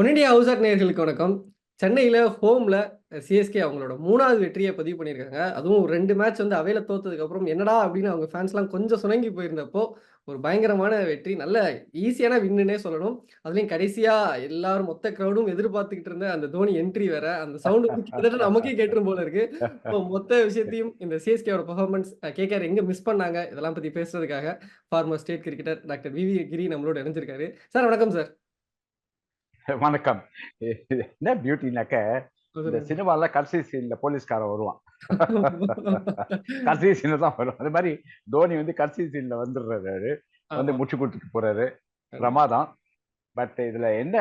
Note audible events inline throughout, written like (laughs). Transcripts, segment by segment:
பொன்னிடியா ஹவுசாட் நேர்களுக்கு வணக்கம். சென்னையில ஹோம்ல சிஎஸ்கே அவங்களோட மூணாவது வெற்றியை பதிவு பண்ணியிருக்காங்க. அதுவும் ரெண்டு மேட்ச் வந்து அவைல தோத்ததுக்கு அப்புறம் என்னடா! அப்படின்னு அவங்க ஃபேன்ஸ்லாம் கொஞ்சம் சுணங்கி போயிருந்தப்போ, ஒரு பயங்கரமான வெற்றி. நல்ல ஈஸியான வின்னுனே சொல்லணும். அதுலயும் கடைசியா எல்லாரும் மொத்த க்ரௌடும் எதிர்பார்த்துக்கிட்டு இருந்த அந்த தோனி என்ட்ரி வேற. அந்த சவுண்டு கிட்டத்தட்ட நமக்கே கேட்டுரும் போல இருக்கு. இப்போ மொத்த விஷயத்தையும் இந்த சிஎஸ்கேவோட பெர்ஃபார்மன்ஸ் அ கேகேஆர் எங்க மிஸ் பண்ணாங்க? இதெல்லாம் பத்தி பேசுறதுக்காக former state cricketer doctor V V. Giri நம்மளோட இணைஞ்சிருக்காரு. சார் வணக்கம் சார். வணக்கம். என்ன பியூட்டினாக்க, இந்த சினிமால கடைசி சீன்ல போலீஸ்காரன் வருவான். (laughs) கடைசி சீன்ல தான் வரும். அது மாரி தோனி வந்து கடைசி சீன்ல வந்துடுறாரு. வந்து ஆமா. முச்சு குடுத்துட்டு போறாரு. பிரமாதம். பட் இதுல என்ன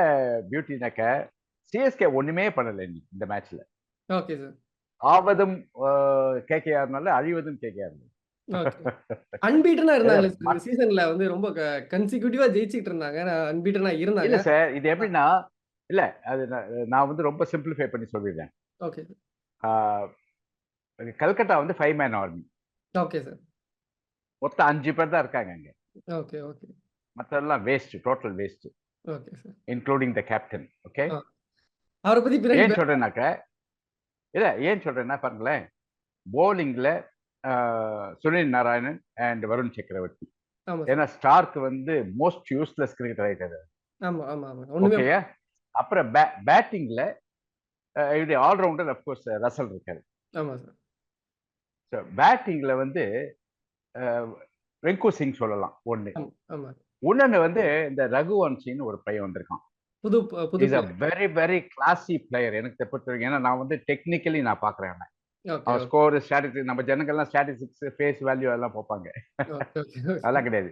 பியூட்டினாக்க, சிஎஸ்கே ஒண்ணுமே பண்ணல இந்த மேட்ச்ல. ஆவதும் கேகேஆர்னால, அழிவதும் கேகேஆர். (laughs) அன்பீட்டனா சீசன்ல வந்து ரொம்ப கன்சிக்யூட்டிவா ஜெயிச்சுட்டு இருந்தாங்க. அன்பீட்டனா இல்ல இருந்தாங்க. சார். இது. எப்படின்னா, இல்ல அது நான் வந்து ரொம்ப சிம்ப்ளிஃபை பண்ணி சொல்லிடுறேன். ஓகே. வந்து 5 மேன் ஆர்மி. Okay sir. மொத்தம் 5 பேர் தான் இருக்காங்க அங்க. Okay, okay. மத்ததெல்லாம் waste. Total waste. Okay sir. Including the captain. Okay. அவர பத்தி ஏன் பே சொல்றேன்னாக்க, இல்ல ஏன் சொல்றேன்னா பாருங்களேன், பவுலிங்ல அ சுனில் நாராயணன் அண்ட் வருண் சக்கரவர்த்தி. ஏன்னா. ஸ்டார்க் வந்து மோஸ்ட் யூஸ்லெஸ் ஆமா. ஒண்ணுமே ஓகேயா? அப்புறம் பேட்டிங்ல இது all rounder of course Russell இருக்காரு. ஆமா சார். ஸோ பேட்டிங்ல வந்து அ ரிங்கு சிங் சொல்லலாம். 1. ஆமா, ஆமா. இன்னொன்னு வந்து இந்த ரகுவன்ஷின்னு ஒரு பையன் வந்திருக்கான். புது புது. வெரி வெரி கிளாஸி பிளேயர் எனக்கு பொறுத்தவரைக்கும். ஏன்னா நான் வந்து டெக்னிக்கலி நான் பார்க்குறேன் அவன. ஸ்கோர், ஸ்டாட்டிஸ்டிக்ஸ் நம்ம ஜனங்கள்லாம் ஸ்டாட்டிஸ்டிக்ஸ், ஃபேஸ் வேல்யூ அதெல்லாம் பார்ப்பாங்க. அதெல்லாம் கிடையாது.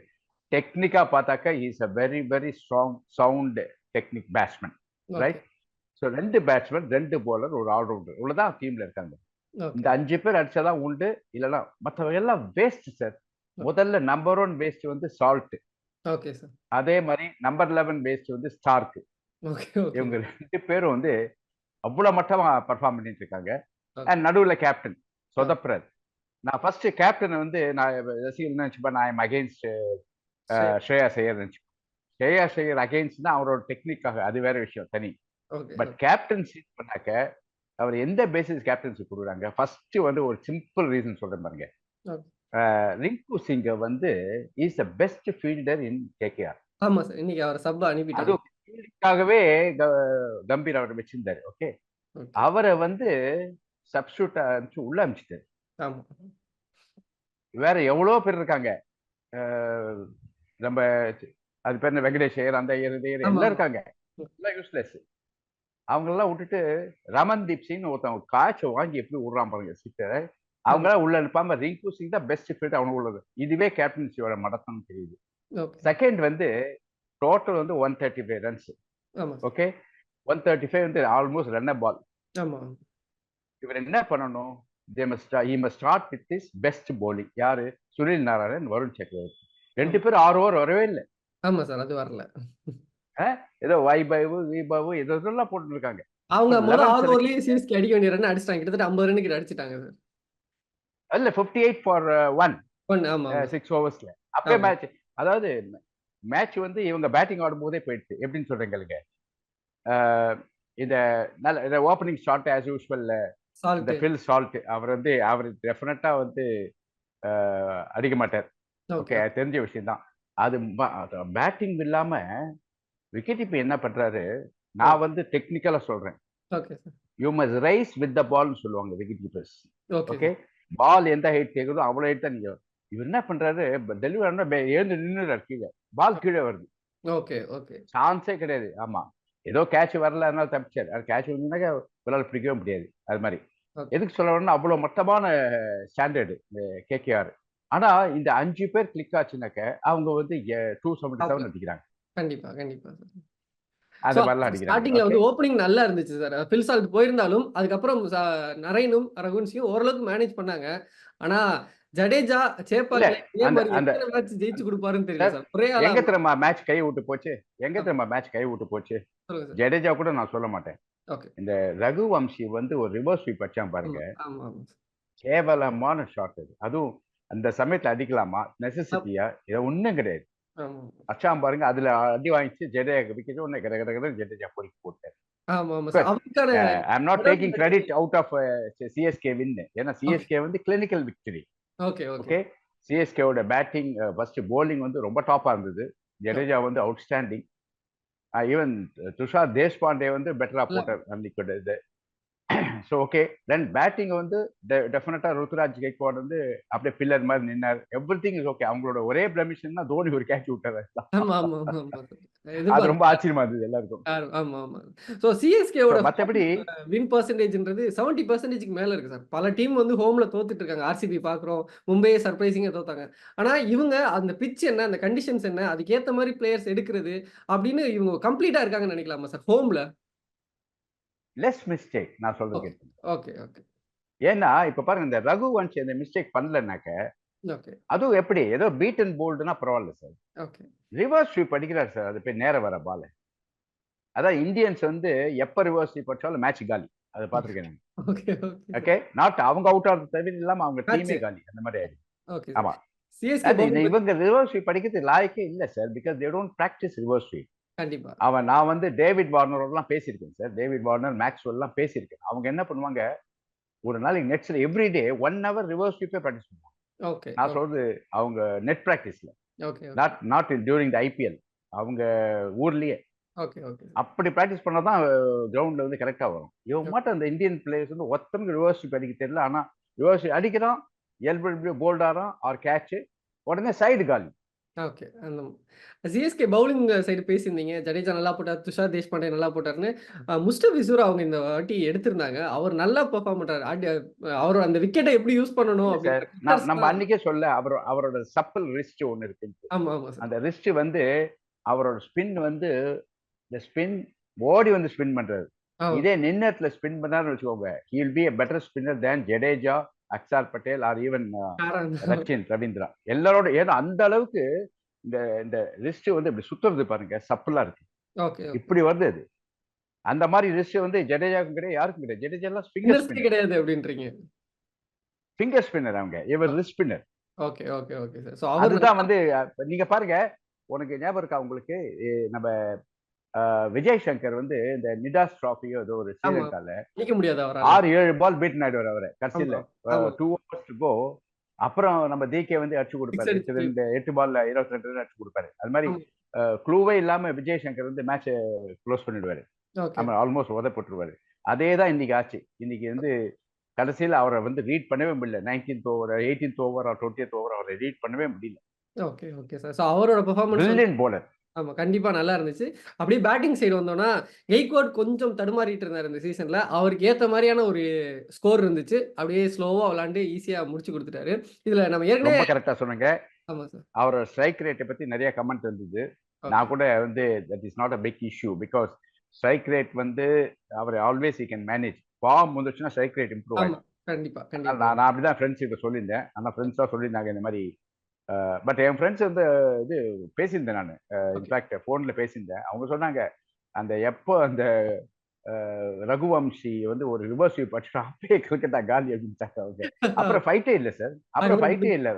டெக்னிக்கா பார்த்தாக்கா is a very very strong sound technique batsman. Right? So 2 batsman, 2 bowler, ஒரு ஆல் ரவுண்டர். இவ்வளவுதான் டீம்ல இருக்காங்க. இந்த. 5 பேர் அடிச்சா தான் உண்டு. இல்லன்னா மத்தவங்க எல்லாம் வேஸ்ட் சார். முதல்ல நம்பர் 1 வேஸ்ட் வந்து சால்ட். Okay sir. அதே மாரி நம்பர் 11 வேஸ்ட் வந்து ஸ்டார்க். இவங்க 2 பேரும் வந்து அவ்வளோ மட்டமா பெர்ஃபார்ம் பண்ணிட்டு இருக்காங்க. நடுவுல கேப்டன் ஆ. சொதப்புறாரு. நான் ஃபர்ஸ்ட் கேப்டன வந்து நான் ரசிகர்கள் நினைச்சுப்பேன் நான் அகைன்ஸ்ட். ஸ்ரேயாஸ் ஐயர் நினைச்சுப்பேன். ஸ்ரேயாஸ் ஐயர் அகைன்ஸ்ட்னா அவரோட டெக்னிக்காக அது வேற விஷயம் தனி. பட். கேப்டன்சி பண்ணாக்க, அவர் எந்த பேசிஸ் கேப்டன்சி குடுக்குறாங்க? ஃபர்ஸ்ட் வந்து ஒரு சிம்பிள் ரீசன் சொல்றேன் பாருங்க. ரிங்கு சிங்க வந்து is the best fielder in KKR. ஆமா சார். இன்னைக்கு அவர சப் ஃபீல்டிங்காகவே க கம்பீர் அவர வச்சிருந்தாரு. ஓகே. அவர வந்து சப்ஸ்டிடியூட் அனுப்பிச்சு உள்ள அனுப்பிச்சுட்டாரு. வேற எவ்வளோ பேர் இருக்காங்க. நம்ம அது பேர் வெங்கடேஷ் ஐயர், அந்த ஐயர், இந்த ஐயர் எல்லாம். இருக்காங்க. யூஸ்லெஸ். அவங்களெல்லாம் விட்டுட்டு ரமன்தீப் சிங்னு ஒருத்தன் காய்ச்ச வாங்கி எப்படி விடுறான் பாருங்க சிக்ஸர. ஆமா. அவங்கலாம் உள்ள அனுப்பாம ரிங்கு சிங் தான் பெஸ்ட் ஃபீல்டர் அவனுக்கு உள்ளது. இதுவே கேப்டன்சியோட மடத்தனம் தெரியுது. செகண்ட் வந்து டோட்டல் வந்து 135 ரன்ஸ். ஆமா சார். ஓகே. 135 வந்து ஆல்மோஸ்ட் ரன்னர் பால். இவர் என்ன பண்ணணும்? They must he must start with his best bowling. யாரு? சுனில் நாராயணன், வருண் சக்கரவர்த்தி. 2 ஆமா. பேரும் 6 ஓவர் வரவே இல்ல. ஆமா சார். அது வரல. ஏதோ வைபவ், வீபவ் ஏதோ இதெல்லாம் போட்டுட்டு இருக்காங்க. அவங்க ஒரு மொத 11 6 செலக்ட் ஓவர்லயே சிஎஸ்கே அடிக்க வேண்டிய ரன் அடிச்சுட்டாங்க. கிட்டத்தட்ட 50 ரன் கிட்ட அடிச்சுட்டாங்க சார். இல்ல 58 ஃபார் 1 1 ஆமா. 6 ஓவர்ஸ்ல. அப்பயே ஆமா. மேட்ச் அதாவது மேட்ச் வந்து இவங்க பேட்டிங் ஆடும்போதே போயிடுச்சு. எப்படின்னு. அ இந்த நல்ல இந்த ஓப்பனிங் ஷாட் ஆஸ் யூசுவல் இந்த சால்ட். ஃபில் சால்ட் அவர் வந்து அவர் டெஃபினட்டா வந்து அடிக்க மாட்டார். ஓகே. தெரிஞ்ச விஷயம் தான். அது பேட்டிங் இல்லாம விக்கெட் கீப்பர் என்ன பண்றாரு? நான் வந்து டெக்னிக்கலா சொல்றேன். You must rise with the பால்ன்னு சொல்லுவாங்க விக்கெட் கீப்பர்ஸ். ஓகே. பால் எந்த ஹைட் கேக்குதோ அவ்வளோ ஹைட் தான் நீங்க இவர் என்ன பண்றாரு? டெலிவரி ஆனா எழுந்து நின்னுறாரு கீழ. பால் கீழ வருது. Okay, okay. சான்ஸே கிடையாது. ஆமா. ஏதோ கேட்ச் வரல அதனால தப்பிச்சாரு. அது கேட்ச் விழுந்தனாக்க இவரால பிடிக்கவே முடியாது. அது மாரி. எதுக்கு சொல்ல வரேன்னா அவ்வளோ மட்டமான ஸ்டாண்டர்டு இந்த கேகேஆர். ஆனா இந்த 5 பேர் கிளிக் ஆச்சுனாக்க அவங்க வந்து எ 277 டாப்ல. அடிக்கிறாங்க. கண்டிப்பா, கண்டிப்பா சார். அந்த ஸோ மாரிலாம் அடிக்கிறாங்க. ஸ்டார்ட்டிங்ல ஓகே. வந்து ஓப்பனிங் நல்லா இருந்துச்சு சார். ஃபில் சால்ட் போயிருந்தாலும், அதுக்கப்புறம் நரேனும், ரகுவன்ஷியும் ஓரளவுக்கு மேனேஜ் பண்ணாங்க. ஆனா ஜடேஜா, எத்தன மேட்ச் ஜெயிச்சு குடுப்பாருன்னு தெரியல எங்க தெரியுமா மேட்ச் கை விட்டு போச்சு? எங்க. தெரியுமா மேட்ச் கை விட்டு போச்சு? ஜடேஜா கூட நான் சொல்ல மாட்டேன். இந்த ரகுவம்சி வந்து ஒரு ரிவர்ஸ் ஸ்வீப் ஆமா, பாருங்க. கேவலமான ஷாட் அது. அதுவும் அந்த சமயத்துல அடிக்கலாமா? நெசசிட்டியா? இது ஒண்ணும் கிடையாது. அச்சாம் பாருங்க அதுல அடி வாங்கிச்சு ஜடேஜா விக்கெட் உடனே கட கட கடன்னு ஜடேஜா பொறுக்கி போட்டார். Not taking credit out of CSK win ஏன்னா சிஎஸ்கே வந்து கிளினிக்கல் விக்டரி ஓகே, ஓகே. சிஎஸ்கேவோட பேட்டிங் ஃபர்ஸ்ட் bowling வந்து ரொம்ப டாப்பா இருந்தது. ஜடேஜா வந்து அவுட்ஸ்டாண்டிங் ஈவன் துஷார் தேஷ்பாண்டே வந்து பெட்டரா. போட்டார் அன்னைக்கு இது ஸோ ஓகே தென் பேட்டிங் வந்து டெஃபினட்டா ருத்துராஜ் கெக்வாட் வந்து அப்படியே பில்லர் மாதிரி நின்னார் எவ்ரி திங் இஸ் ஓகே அவங்களோட ஒரே பிரமிஷன் தான் தோனி ஒரு கேட்ச் சார். அது. ரொம்ப ஆச்சரியமா இருந்தது எல்லாருக்கும் ஆமா, ஆமா. ஸோ சிஎஸ்கேவோட மற்றபடி வின் பர்சன்டேஜ்ன்றது 70% மேல இருக்கு சார். பல டீம் வந்து ஹோம்ல தோத்துட்டு இருக்காங்க. ஆர்சிபி பார்க்குறோம். மும்பையே சர்ப்ரைசிங்கா தோத்தாங்க. ஆனா இவங்க அந்த பிட்ச் என்ன, அந்த கண்டிஷன்ஸ் என்ன, அதுக்கேத்த மாதிரி பிளேயர்ஸ் எடுக்கிறது அப்படின்னு இவங்க கம்ப்ளீட்டா இருக்காங்கன்னு நினைக்கலாமா சார் ஹோம்ல? லெஸ் மிஸ்டேக் நான் சொல்றது ஓகே. Okay, okay. ஏன்னா இப்ப பாருங்க இந்த ரகு வன்ஷ் இந்த மிஸ்டேக் பண்ணலனாக்க அதுவும் எப்படி? ஏதோ பீட் அண்ட் போல்டுனா பரவாயில்ல சார் ஓகே. ரிவர்ஸ் ஸ்வீப் அடிக்கிறார் சார் அது போய் நேர வர பால் அதான் இந்தியன்ஸ் வந்து எப்ப ரிவர்ஸ் ஸ்வீப் அடிச்சாலும் மேட்ச் காலி. அதை பார்த்துருக்கேன் ஓகே, நாட் (laughs) அவங்க அவுட் ஆகிறது தவிர இல்லாம அவங்க. டீமே காலி. அந்த மாதிரி ஆயிடுச்சு. ஆமா. இவங்க ரிவர்ஸ் ஸ்வீப் அடிக்கிறது லாயக்கே இல்ல sir because they don't practise reverse sweep கண்டிப்பா. அவன் நான் வந்து டேவிட் வார்னரோடலாம் பேசியிருக்கேன் சார். டேவிட் வார்னர் மேக்ஸ்வெல்லாம் பேசியிருக்கேன். அவங்க என்ன பண்ணுவாங்க ஒரு நாளைக்கு நெட்ஸ்ல எவ்ரிடே ஒன் ஹவர் ரிவர்ஸ் ஸ்வீப்பே ப்ராக்டிஸ் பண்ணுவாங்க. ஓகே. நான் சொல்றது அவங்க net ப்ராக்டிஸ்ல. Not not in during the IPL அவங்க ஊர்லயே. Okay, okay. அப்படி ப்ராக்டிஸ் பண்ணா தான் கிரவுண்ட்ல வந்து கரெக்டா வரும். இவங்க மட்டும் அந்த இந்தியன் பிளேயர்ஸ் வந்து ஒத்தனுக்கு ரிவர்ஸ் ஸ்வீப் அடிக்க தெரியல. ஆனா ரிவர்ஸ் அடிக்கிறான் எல்பி போல்டாரான் ஆர் கேட்ச் உடனே சைடு காலி. ஓகே. அந்த சிஎஸ்கே பவுலிங் சைடு பேசியிருந்தீங்க. ஜடேஜா நல்லா போட்டார். துஷார் தேஷ்பாண்டே நல்லா போட்டார்ன்னு. அ முஸ்டபிசூர் அவங்க இந்த வாட்டி எடுத்திருந்தாங்க. அவர் நல்லா பெர்ஃபார்ம் பண்றாரு. அவர் அந்த விக்கெட்ட எப்படி யூஸ் பண்ணணும் அப்படின்ற நம்ம அன்னைக்கே சொல்ல அவர் அவரோட சப்பல் ரிஸ்ட் ஒன்னு இருக்கு ஆமா, ஆமா. அந்த ரிஸ்ட் வந்து அவரோட ஸ்பின் வந்து இந்த ஸ்பின் ஓடி வந்து ஸ்பின் பண்றாரு. இதே நின்னத்துல ஸ்பின் பண்ணாருன்னு வச்சுக்கோங்க he'll be a better spinner than Jadeja Akshar Patel or even. Rachin Ravindra எல்லாரோட ஏன்னா அந்த அளவுக்கு இந்த இந்த ரிஸ்ட் வந்து இப்படி சுத்துறது பாருங்க சப்பலா இருக்கு. இப்படி வருது அது அந்த மாதிரி ரிஸ்ட் வந்து ஜடேஜாவுக்கும் கிடையாது யாருக்கும் கிடையாது ஜடேஜா எல்லாம் ஸ்பின்னர் கிடையாது அப்படின்றீங்க. ஃபிங்கர் ஸ்பின்னர் அவங்க இவர் wrist spinner okay, okay, okay sir. அதுதான் வந்து நீங்க பாருங்க உனக்கு ஞாபகம் இருக்கா உங்களுக்கு நம்ம விஜய் சங்கர் வந்து இந்த நிடாஸ் டிராஃபியோ ஏதோ ஒரு. ஸ்ரீலங்கால. ஆறு ஏழு பால் பீட் ஆயிடுவார் அவரை கடைசியில. டூ ஹவர்ஸ் கோ அப்புறம் நம்ம டிகே வந்து அடிச்சு கொடுப்பாரு அடிச்சு. எட்டு பால்ல இருபத்தி ரெண்டு ரன் அடிச்சு கொடுப்பாரு அது மாதிரி. க்ளூவே இல்லாம விஜய் சங்கர் வந்து மேட்சை க்ளோஸ் பண்ணிடுவாரு. நம்ம ஆல்மோஸ்ட் உத போட்டுருவாரு அதே தான் இன்னைக்கு ஆச்சு இன்னைக்கு வந்து கடைசியில் அவரை வந்து ரீட் பண்ணவே முடியல nineteenth over eighteenth over twentieth over அவரை ரீட் பண்ணவே முடியல ஓகே, ஓகே சார். அவரோட பெர்ஃபார்மன்ஸ் பிரில்லியன்ட் போலர் ஆமா. கண்டிப்பா நல்லா இருந்துச்சு. அப்படியே பேட்டிங் சைடு வந்தோம்னா, கெய்க்வாட் கொஞ்சம் தடுமாறிட்டு இருந்தாரு இந்த சீசன்ல. அவருக்கு ஏத்த மாரியான ஒரு ஸ்கோர் இருந்துச்சு. அப்படியே ஸ்லோவா விளையாண்டு ஈஸியா முடிச்சு குடுத்துட்டாரு. இதுல நம்ம ஏற்கனவே கரெக்டா சொன்னீங்க ஆமா சார். அவரோட ஸ்ட்ரைக் ரேட்டை பத்தி நிறைய கமெண்ட் இருந்தது. நான் கூட வந்து that is not a big issue because strike rate வந்து அவர் always you can manage form வந்துச்சுன்னா ஸ்ட்ரைக் ரேட் இம்ப்ரூவ். ஆகும் கண்டிப்பா, நான் கண்டிப்பா. நான் அப்படிதான் ஃப்ரெண்ட்ஸ் கிட்ட சொல்லியிருந்தேன் ஆனால் ஃப்ரெண்ட்ஸ் தான் சொல்லியிருந்தாங்க இந்த மாதிரி பட் என் ஃப்ரெண்ட்ஸ் வந்து இது பேசியிருந்தேன் நான். இன்ஃபேக்ட் ஃபோனில் பேசியிருந்தேன். அவங்க சொன்னாங்க அந்த எப்போ அந்த ரகுவம்சி வந்து ஒரு ரிவர்ஸ் ஸ்வீப் அடிச்சா அப்பயே கிரிக்கெட்டா காலி அப்படின்ட்டாங்க அவங்க. (laughs) அப்புறம் ஃபைட்டே இல்லை சார் அப்புறம் ஃபைட்டே இல்லை.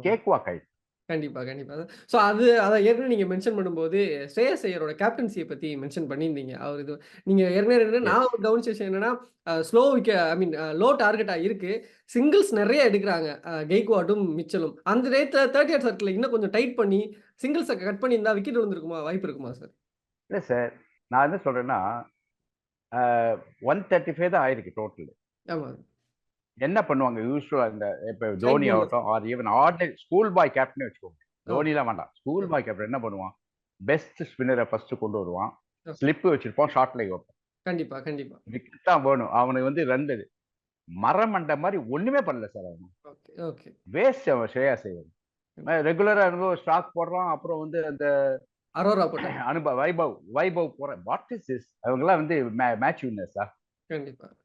கேக் வாக் ஆயிடுச்சு. கண்டிப்பா, கண்டிப்பா. ஸோ அது அத ஏற்கனவே நீங்க மென்ஷன் பண்ணும்போது, ஸ்ரேயஸ் ஐயரோட கேப்டன்சிய பத்தி மென்ஷன் பண்ணியிருந்தீங்க. அவர் இது நீங்க ஏற்கனவே என்னன்னா. நான் ஒரு கவனிச்ச விஷயம் என்னன்னா, அ ஸ்லோ விக்க ஐ மீன் அ லோ டார்கெட்டா இருக்கு. சிங்கிள்ஸ் நெறைய எடுக்குறாங்க. அ கெய்க்வாடும், மிச்சலும். அந்த டயத்துல 30 சர்க்கிள இன்னும் கொஞ்சம் டைட் பண்ணி, சிங்கிள்ஸ கட் பண்ணியிருந்தா விக்கெட் விழுந்திருக்குமா? வாய்ப்பு இருக்குமா சார்? இல்லை சார் நான் என்ன சொல்றேன்னா ஒன் தேர்ட்டி ஃபைவ் தான் ஆயிருக்கு டோட்டல் ஆமா. என்ன பண்ணுவாங்க யூஸ்வலா இந்த இப்போ தோனி. ஆகட்டும் or even ordinary school boy கேப்டனே வச்சுக்கோங்க. தோனிலாம் வேண்டாம் ஸ்கூல். பாய் கேப்டன் என்ன பண்ணுவான் பெஸ்ட் ஸ்பின்னரை ஃபர்ஸ்ட் கொண்டு வருவான் ஓகே. ஸ்லிப் வச்சிருப்பான் ஷார்ட் லைக் வைப்பான் கண்டிப்பா, கண்டிப்பா. விக்கெட் தான் வேணும் அவனுக்கு வந்து ரன் மரமண்ட மாதிரி ஒண்ணுமே பண்ணல சார் அவன் ஓகே, ஓகே. வேஸ்ட் அவன் ஸ்ரேயா செய்வது ரெகுலரா அனுபவம் ஸ்டாக் போடுறான் அப்புறம் வந்து அந்த அரோரா போட்டாங்க. அனுபவ் வைபவ் வைபவ் போற வாட் இஸ் திஸ் அவங்கெல்லாம் வந்து மேட்ச் வின்னர்ஸா.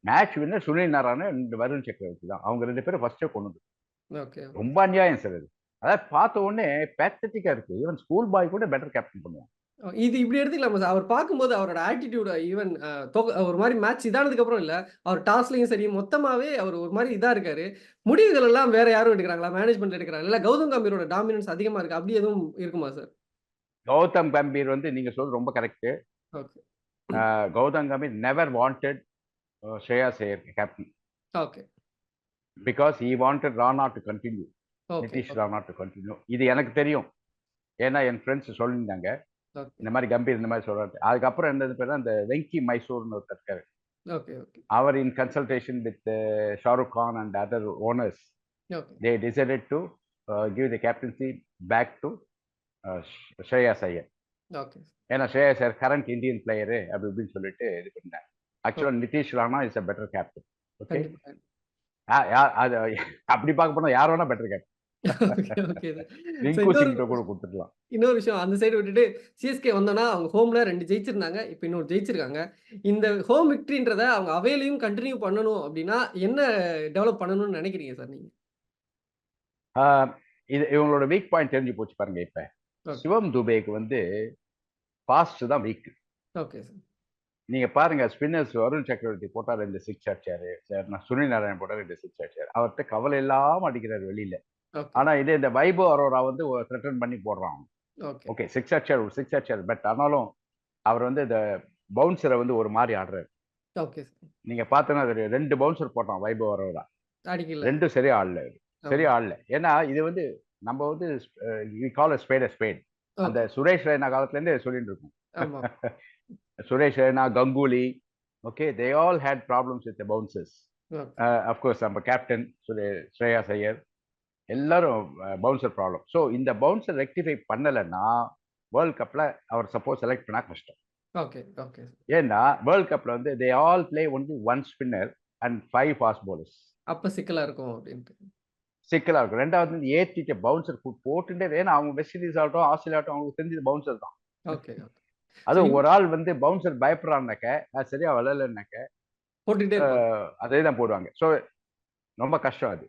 மேட்ச் வின்னர் சுனில் நாராயணன் ரெண்டு வருண் சக்கரவர்த்தி தான் அவங்க ரெண்டு பேரும் ஃபர்ஸ்டே கொண்டு. ரொம்ப அநியாயம் சார் அது அதாவது பார்த்த உடனே பேத்தட்டிக்கா இருக்கு ஈவன் ஸ்கூல் பாய் கூட பெட்டர் கேப்டன் பண்ணுவான் இது இப்படி எடுத்துக்கலாமா சார்? அவர் பார்க்கும்போது அவரோட ஆட்டிட்யூட் ஈவன் ஒரு மாரி மேட்ச் இதானதுக்கு அப்புறம் இல்ல. அவர் டாஸ்லயும் சரி, மொத்தமாவே அவர் ஒரு மாரி இதா இருக்காரு. முடிவுகள் எல்லாம் வேற யாரும் எடுக்குறாங்களா? மேனேஜ்மென்ட் எடுக்குறாங்களா? இல்ல கௌதம் கம்பீரோட டாமினன்ஸ் அதிகமா இருக்கு. அப்படி எதுவும் இருக்குமா சார்? கௌதம் கம்பீர் வந்து நீங்க சொல்றது ரொம்ப correct. Gautam Gambhir never wanted Iyer captain. Okay. Because he wanted Rana to continue. Okay. Nitish okay. Rana to continue. இது எனக்கு தெரியும். ஏன்னா என் ஃப்ரெண்ட்ஸ் சொல்லியிருந்தாங்க. இந்த மாரி கம்பீர் இந்த மாரி சொல்றாரு. அதுக்கப்புறம் என்னது பேரு அந்த வெங்கி மைசூர்ன்னு ஒருத்தர் இருக்காரு. அவர் in consultation with Shahrukh Khan and other owners. They decided to give the captaincy back to Shreyas Iyer. Okay. ஏன்னா Shreyas Iyer current Indian player அப்படி இப்படின்னு சொல்லிட்டு இது பண்ணாங்க. ஆக்சுவலா Nitish Rana is a better captain. Okay. அது அப்படி பார்க்க போனா யார் வேணா பெட்டர் (laughs) கேப்டன். இன்னொரு விஷயம் அந்த சைடு விட்டுட்டு சிஎஸ்கே வந்தோம்னா, அவங்க ஹோம்ல 2 ஜெயிச்சிருந்தாங்க. இப்ப இன்னொரு ஜெயிச்சிருக்காங்க. இந்த ஹோம் விக்டரின்றத அவங்க அவேலயும் கன்டின்யூ பண்ணணும் அப்படின்னா, என்ன டெவலப் பண்ணணும்னு நெனைக்கிறீங்க சார் நீங்க? இது இவங்களோட வீக் பாயிண்ட் தெரிஞ்சு போச்சு பாருங்க இப்ப. சிவம் துபேக்கு வந்து ஃபாஸ்ட் தான் வீக். Okay sir. நீங்க பாருங்க ஸ்பின்னர்ஸ் வருண் சக்கரவர்த்தி போட்டா 2 சிக்ஸ் அடிச்சாரு. சரி நான் சுனில் நாராயண் போட்டா 2 சிக்ஸ் அடிச்சாரு. அவர்ட்ட கவலை இல்லாம அடிக்கிறாரு வெளியில. ஆனா இதே இந்த வைபவ் அரோரா வந்து த்ரெட்டன் பண்ணி போடுறான். ஓகே. சிக்ஸ் அடிச்சாரு ஒரு சிக்ஸ் அடிச்சாரு. பட் ஆனாலும் அவர் வந்து இந்த பவுன்சர வந்து ஒரு மாரி ஆடுறாரு. ஓகே. நீங்க பார்த்தீங்கன்னா அது 2 பவுன்சர் போட்டான் வைபவ் அரோரா. 2 சரியா ஆடல. சரியா ஆடல. ஏன்னா இது வந்து நம்ம வந்து கால் ஸ்பேட் ஸ்பேட். அந்த. சுரேஷ் ரெய்னா காலத்துல இருந்தே சொல்லிட்டு இருக்கோம். (laughs) ஆமா. Suresh Raina, Ganguly okay they all had problems with the bouncers. Okay. Uh of course நம்ம கேப்டன் சுரே ஸ்ரேயாஸ் ஐயர் எல்லாரும் பவுன்சர் ப்ராப்ளம். ஸோ இந்த பவுன்சர் ரெக்டிஃபை பண்ணலன்னா, வேர்ல்ட் கப்ல அவர் சப்போஸ் செலக்ட் பண்ணா கஷ்டம். Okay, okay. ஏன்னா வேர்ல்ட் கப்ல வந்து they all play only 1 spinner and 5 fast bowlers. அப்ப சிக்கலா இருக்கும் அப்படின்ட்டு. சிக்கலா இருக்கும். 2வது வந்து ஏத்திட்டு பவுன்சர் போட்டுட்டே ஏன்னா அவங்க வெஸ்ட் இண்டீஸ் ஆகட்டும், ஆஸ்திரேலியா ஆகட்டும் அவங்களுக்கு தெரிஞ்சது பவுன்சர் தான். Okay, okay. இன் ஒரு ஆள் வந்து பவுன்சர் பயப்படுறான்னாக்க, அது சரியா விளையாடலன்னாக்க, போட்டுட்டே. அதே தான் போடுவாங்க. ஸோ ரொம்ப கஷ்டம் அது.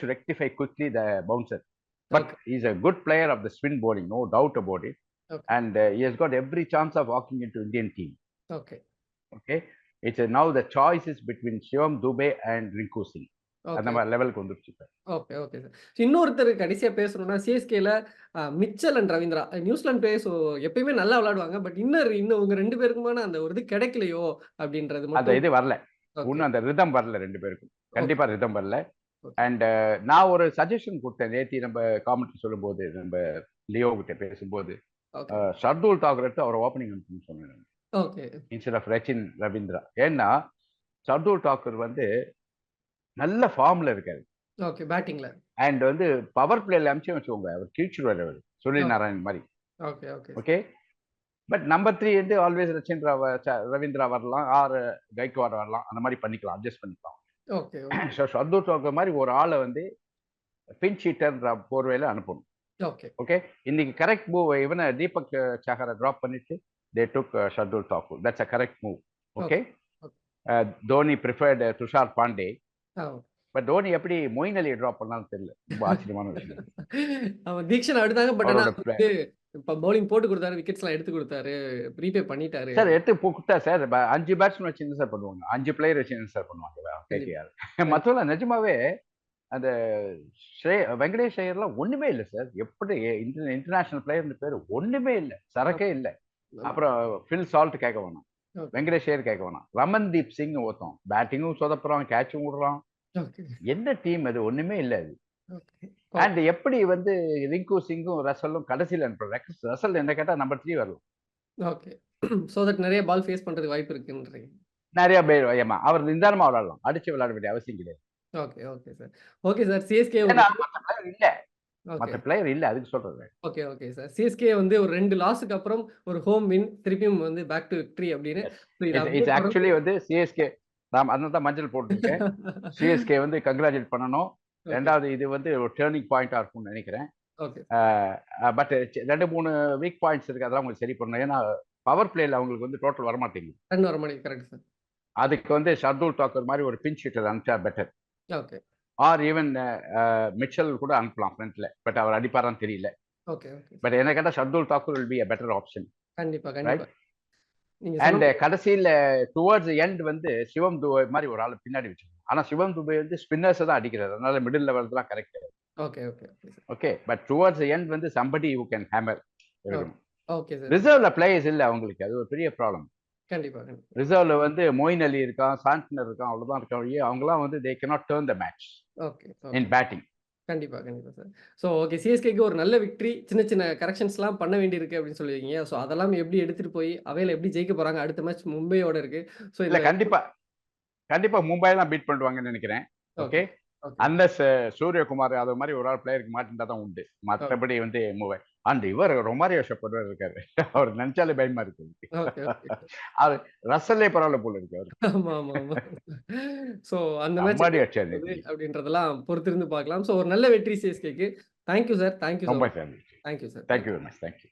To rectify quickly the bouncer. But is a good player of the spin bowling no doubt about it. And has got every chance of walking into Indian team. Okay. Okay. It's now the choice is between Shivam Dube and Rinku Singh. அந்த. மாரி லெவலுக்கு வந்துருச்சு. Okay, okay sir. இன்னொருத்தர் கடைசியா பேசணும்னா சிஎஸ்கேல Mitchell and Ravindra. New Zealand players எப்பயுமே நல்லா விளையாடுவாங்க. பட் இன்னர் இன்னும் உங்க 2 பேருக்குமான அந்த ஒரு இது கிடைக்கலையோ அப்படின்றது அந்த இது வரல. இன்னும் அந்த ரிதம் வரல 2 பேருக்கும். கண்டிப்பா ரிதம் வரல. அண்ட் நான் ஒரு சஜஷன் குடுத்தேன். நேத்தி நம்ம காமெண்ட்ரி சொல்லும்போது, நம்ம லியோ கிட்ட பேசும்போது, ஷர்துல் தாக்கூர் எடுத்து அவர ஓப்பனிங் அனுப்பணும்னு சொன்னேன். Okay. Instead of Rachin Ravindra. ஏன்னா ஷர்துல் தாக்கூர் வந்து நல்ல ஃபார்ம்ல இருக்காரு. ஓகே. பேட்டிங்ல. அண்ட் வந்து பவர் பிளேல அனுப்பிச்சு வச்சுக்கோங்க. அவர் கிழிச்சிருவாரு அவரு. சுனில். நாராயண் மாரி. Okay, okay. Okay. But number 3 வந்து ஆல்வேஸ் ரச்சின் ரவீந்திரா வரலாம். ஆர் கைக்வாட் வரலாம். அந்த மாரி பண்ணிக்கலாம். அட்ஜஸ்ட் பண்ணிக்கலாம். Okay, okay. So Shardul Thakur மாரி ஒரு ஆள வந்து பின்ச் ஹிட்டர்ன்ற போர்வையில அனுப்பணும். ஓகே. ஓகே. இன்னைக்கு கரெக்ட் மூவ் இவன தீபக் சஹர டிராப் பண்ணிட்டு they took Shardul Thakur. That's a correct move. Okay. Dhoni preferred Tushar Pande. But Dhoni எப்படி மொயின் அலிய டிராப் பண்ணான்னு தெரியல. ரொம்ப ஆச்சரியமான விஷயம். (laughs) ஆமா தீக்ஷன் அப்படிதாங்க. பட் ஆனா அவரோட பிளே வந்து இப்ப பவுலிங் போட்டு குடுத்தாரு. விக்கெட்ஸ்லாம் எடுத்து குடுத்தாரு. ரீபே பண்ணிட்டாரு. சார் எடுத்து குடுத்தா சார் 5 பேட்ஸ்மேன் வச்சு என்ன சார் பண்ணுவாங்க? 5 பிளேயர் வச்சு என்ன சார் பண்ணுவாங்க? கண்டிப்பா. (laughs) மத்தவங்க நிஜமாவே அந்த ஸ்ரே வெங்கடேஷ் ஐயர்லாம் ஒண்ணுமே இல்ல சார். எப்படி இன்டர் இன்டர்நேஷனல் பிளேயர்னு பேரு ஒண்ணுமே இல்ல. சரக்கே இல்ல. அப்புறம் ஃபில் சால்ட் கேட்க வேணாம். ஓகே. வெங்கடேஷ் ஐயர் கேட்க வேணாம். ரமன்தீப் சிங் ஒருத்தன். பேட்டிங்கும் சொதப்புறான், கேட்சும் விடுறான். என்ன டீம் அது? ஒண்ணுமே இல்ல அது. அண்ட் எப்படி வந்து ரிங்கு சிங்கும், ரசலும் கடைசியில அனுப்புறாரு. ரக் ரசல் என்ன கேட்டா நம்பர் 3 வரலாம். ஓகே. சோ தட் நெறைய பால் ஃபேஸ் பண்றதுக்கு வாய்ப்பு இருக்குன்றீங்க. நெறைய பேர் ஆமா. அவர் நிதானமா விளையாடலாம். அடிச்சு விளையாட வேண்டிய அவசியம் கிடையாது. Okay, okay sir. Okay sir. CSK இல்ல. மத்த பிளேயர் இல்ல. அதுக்கு சொல்றேன். Okay, okay sir. சிஎஸ்கே வந்து ஒரு 2 லாஸ்க்கு அப்புறம் ஒரு ஹோம் வின் திருப்பியும் வந்து பேக் டூ விக்டரி அப்படின்னு இட்ஸ் ஆக்சுவலி வந்து சிஎஸ்கே நான் அதனால தான் மஞ்சள் போட்டுருக்கேன். சிஎஸ்கே (laughs) வந்து கங்ராச்சுலேட் பண்ணணும். 2வது இது வந்து ஒரு டர்னிங் பாயிண்ட்டா இருக்கும்னு நெனைக்கிறேன். பட் 2, 3 வீக் பாயிண்ட்ஸ் இருக்கு. அதெல்லாம் உங்களுக்கு சரி பண்ணணும். ஏன்னா பவர் பிளேல அவங்களுக்கு வந்து டோட்டல் வரமாட்டேங்குது. ரன் வர மாட்டேங்குது. Correct sir. அதுக்கு வந்து ஷர்துல் தாக்கூர் மாரி ஒரு pinch hitter அனுப்பிச்சா better. Okay. Or even Mitchell கூட அனுப்பலாம் ஃப்ரண்ட்ல. பட் அவர் அடிப்பாரான்னு தெரியல. ஓகே. பட் என்ன கேட்டா Shardul Thakur will be a better option. கண்டிப்பா, கண்டிப்பா. அண்ட் கடைசியில டுவர்ட்ஸ் எண்ட் வந்து சிவம் துபை மாதிரி ஒரு ஆள் பின்னாடி வச்சிருக்கோம் ஆனா சிவம் துபை வந்து ஸ்பின்னர்ஸ் தான் அடிக்கிறாரு அதனால middle லெவல்ஸ்லாம் correct okay, okay, okay but towards end வந்து somebody who can hammer okay sir. ரிசர்வ்ல players இல்ல அவங்களுக்கு அது ஒரு பெரிய ப்ராப்ளம் கண்டிப்பா, கண்டிப்பா. ரிசர்வ்ல வந்து மொயின் அலி இருக்கான் சாண்ட்னர் இருக்கான் அவ்வளவுதான் இருக்கான் ஒழிய அவங்கலாம் வந்து they cannot turn the match okay. In batting கண்டிப்பா, கண்டிப்பா சார். ஸோ ஓகே சிஎஸ்கேக்கு ஒரு நல்ல விக்டரி. சின்ன சின்ன கரெக்ஷன்ஸ்லாம் பண்ண வேண்டியிருக்கு அப்படின்னு சொல்லியிருக்கீங்க. ஸோ அதெல்லாம் எப்படி எடுத்துட்டு போய் அவையில எப்படி ஜெயிக்க போறாங்க? அடுத்த மேட்ச் மும்பையோட இருக்கு. ஸோ இல்ல கண்டிப்பா கண்டிப்பா மும்பை தான் பீட் பண்ணுவாங்கன்னு நினைக்கிறேன் ஓகே அன்லஸ் சூரியகுமார் அது மாதிரி ஒரு ஆள் பிளேயருக்கு மாட்டிருந்தா தான் உண்டு மற்றபடி வந்து மும்பை அண்ட் இவர் ரொமாரியோ ஷப்பர் இருக்காரு அவர் நினைச்சாலே பயமா இருக்கு. அது ரசல்லே பரவாயில்ல போல இருக்கு அவர் ஆமா, ஆமா. ஸோ அந்த மேட்ச் அப்படின்றதெல்லாம் பொறுத்திருந்து பார்க்கலாம். ஸோ ஒரு நல்ல வெற்றி சிஎஸ்கேக்கு. Thank you sir. Thank you so ரொம்ப. Thank you sir. Thank you very much thank you